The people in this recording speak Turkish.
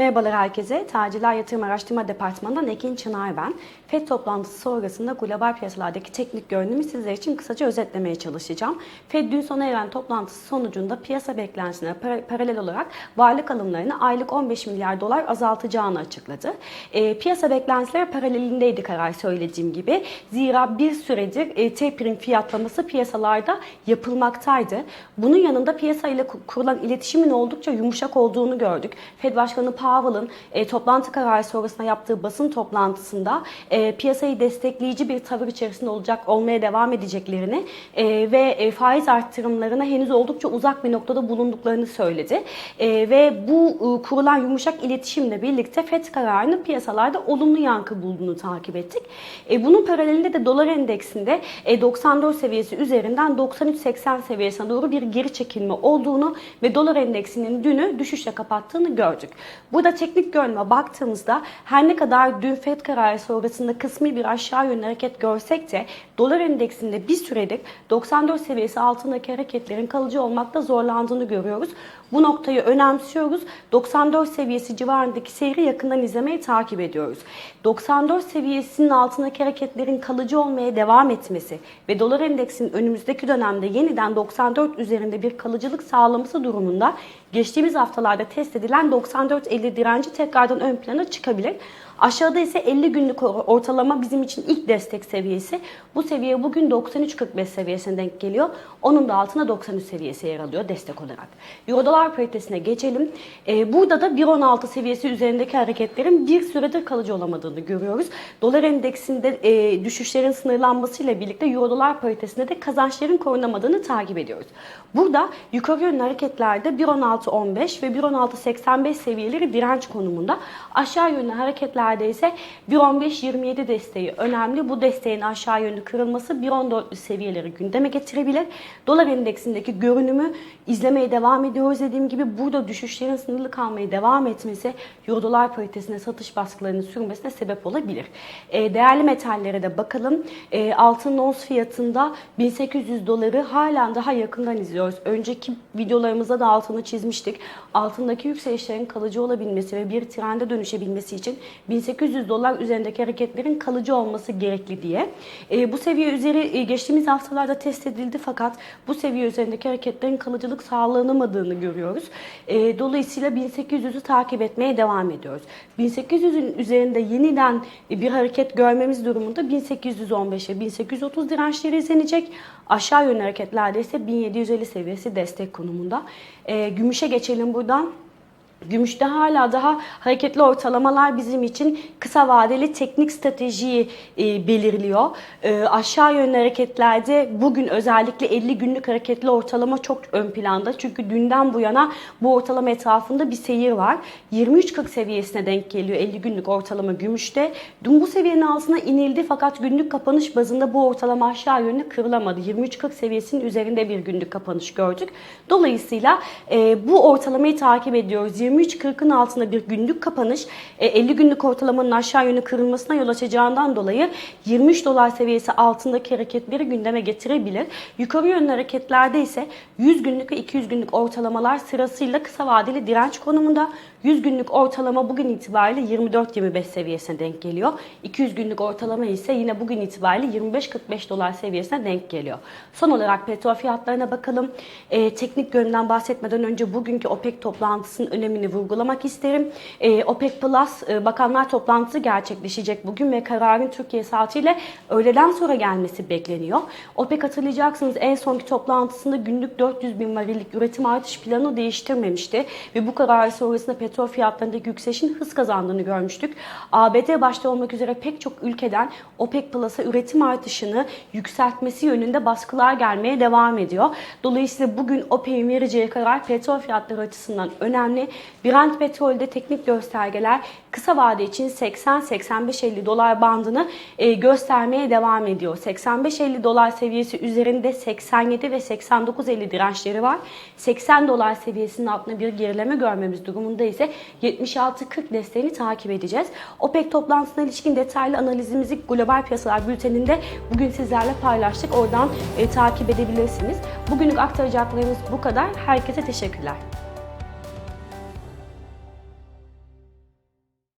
Merhabalar herkese. Tacirler Yatırım Araştırma Departmanı'ndan Ekin Çınar ben. FED toplantısı sonrasında global piyasalardaki teknik görünümü sizler için kısaca özetlemeye çalışacağım. FED dün sona eren toplantısı sonucunda piyasa beklentisine para- paralel olarak varlık alımlarını aylık 15 milyar dolar azaltacağını açıkladı. E, piyasa beklentileri paralelindeydi karar söylediğim gibi. Zira bir süredir e, tapering fiyatlaması piyasalarda yapılmaktaydı. Bunun yanında piyasa ile ku- kurulan iletişimin oldukça yumuşak olduğunu gördük. Fed Başkanı Powell'ın e, toplantı kararı sonrasında yaptığı basın toplantısında e, piyasayı destekleyici bir tavır içerisinde olacak olmaya devam edeceklerini e, ve e, faiz arttırımlarına henüz oldukça uzak bir noktada bulunduklarını söyledi. E, ve bu e, kurulan yumuşak iletişimle birlikte FED kararının piyasalarda olumlu yankı bulduğunu takip ettik. E, bunun paralelinde de dolar endeksinde e, 94 seviyesi üzerinden 93.80 seviyesine doğru bir geri çekilme olduğunu ve dolar endeksinin dünü düşüşle kapattığını gördük. Burada teknik görünüme baktığımızda her ne kadar dün FED kararı sonrasında kısmi bir aşağı yönlü hareket görsek de dolar endeksinde bir süredir 94 seviyesi altındaki hareketlerin kalıcı olmakta zorlandığını görüyoruz. Bu noktayı önemsiyoruz. 94 seviyesi civarındaki seyri yakından izlemeyi takip ediyoruz. 94 seviyesinin altındaki hareketlerin kalıcı olmaya devam etmesi ve dolar endeksinin önümüzdeki dönemde yeniden 94 üzerinde bir kalıcılık sağlaması durumunda geçtiğimiz haftalarda test edilen 94.50 direnci tekrardan ön plana çıkabilir. Aşağıda ise 50 günlük or- ortalama bizim için ilk destek seviyesi. Bu seviye bugün 93.45 seviyesine denk geliyor. Onun da altına 93 seviyesi yer alıyor destek olarak. Euro dolar paritesine geçelim. Ee, burada da 1.16 seviyesi üzerindeki hareketlerin bir süredir kalıcı olamadığını görüyoruz. Dolar endeksinde e, düşüşlerin sınırlanmasıyla birlikte Euro dolar paritesinde de kazançların korunamadığını takip ediyoruz. Burada yukarı yönlü hareketlerde 1.16.15 ve 1.16.85 seviyeleri direnç konumunda. Aşağı yönlü hareketlerde ise 1.15.27 desteği önemli. Bu desteğin aşağı yönlü kırılması 1.14'lü seviyeleri gündeme getirebilir. Dolar endeksindeki görünümü izlemeye devam ediyoruz. Dediğim gibi burada düşüşlerin sınırlı kalmaya devam etmesi Euro paritesine satış baskılarının sürmesine sebep olabilir. E, değerli metallere de bakalım. E, altın ons fiyatında 1800 doları halen daha yakından izliyoruz. Önceki videolarımızda da altını çizmiştik. Altındaki yükselişlerin kalıcı olabilmesi ve bir trende dönüşebilmesi için 1800 dolar üzerindeki hareketlerin kalıcı olması gerekli diye. E, bu seviye üzeri e, geçtiğimiz haftalarda test edildi fakat bu seviye üzerindeki hareketlerin kalıcılık sağlanamadığını görüyoruz. E, dolayısıyla 1800'ü takip etmeye devam ediyoruz. 1800'ün üzerinde yeniden bir hareket görmemiz durumunda 1815 ve 1830 dirençleri izlenecek. Aşağı yönlü hareketlerde ise 1750 seviyesi destek konumunda. E, gümüşe geçelim buradan. Gümüşte hala daha hareketli ortalamalar bizim için kısa vadeli teknik stratejiyi e, belirliyor. E, aşağı yönlü hareketlerde bugün özellikle 50 günlük hareketli ortalama çok ön planda. Çünkü dünden bu yana bu ortalama etrafında bir seyir var. 23.40 seviyesine denk geliyor 50 günlük ortalama gümüşte. Dün bu seviyenin altına inildi fakat günlük kapanış bazında bu ortalama aşağı yönlü kırılamadı. 23.40 seviyesinin üzerinde bir günlük kapanış gördük. Dolayısıyla e, bu ortalamayı takip ediyoruz. 23.40'ın altında bir günlük kapanış e, 50 günlük ortalamanın aşağı yönlü kırılmasına yol açacağından dolayı 23 dolar seviyesi altındaki hareketleri gündeme getirebilir. Yukarı yönlü hareketlerde ise 100 günlük ve 200 günlük ortalamalar sırasıyla kısa vadeli direnç konumunda. 100 günlük ortalama bugün itibariyle 24-25 seviyesine denk geliyor. 200 günlük ortalama ise yine bugün itibariyle 25-45 dolar seviyesine denk geliyor. Son olarak petrol fiyatlarına bakalım. Ee, teknik yönden bahsetmeden önce bugünkü OPEC toplantısının önemini vurgulamak isterim. Ee, OPEC Plus e, bakanlar toplantısı gerçekleşecek bugün ve kararın Türkiye saatiyle öğleden sonra gelmesi bekleniyor. OPEC hatırlayacaksınız en sonki toplantısında günlük 400 bin varillik üretim artış planı değiştirmemişti ve bu karar sonrasında petrol fiyatlarındaki yükselişin hız kazandığını görmüştük. ABD başta olmak üzere pek çok ülkeden OPEC Plus'a üretim artışını yükseltmesi yönünde baskılar gelmeye devam ediyor. Dolayısıyla bugün OPEC'in vereceği karar petrol fiyatları açısından önemli. Brent petrolde teknik göstergeler kısa vade için 80-85-50 dolar bandını e, göstermeye devam ediyor. 85-50 dolar seviyesi üzerinde 87 ve 89-50 dirençleri var. 80 dolar seviyesinin altında bir gerileme görmemiz durumunda ise 76-40 desteğini takip edeceğiz. OPEC toplantısına ilişkin detaylı analizimizi Global Piyasalar Bülteni'nde bugün sizlerle paylaştık. Oradan e, takip edebilirsiniz. Bugünlük aktaracaklarımız bu kadar. Herkese teşekkürler.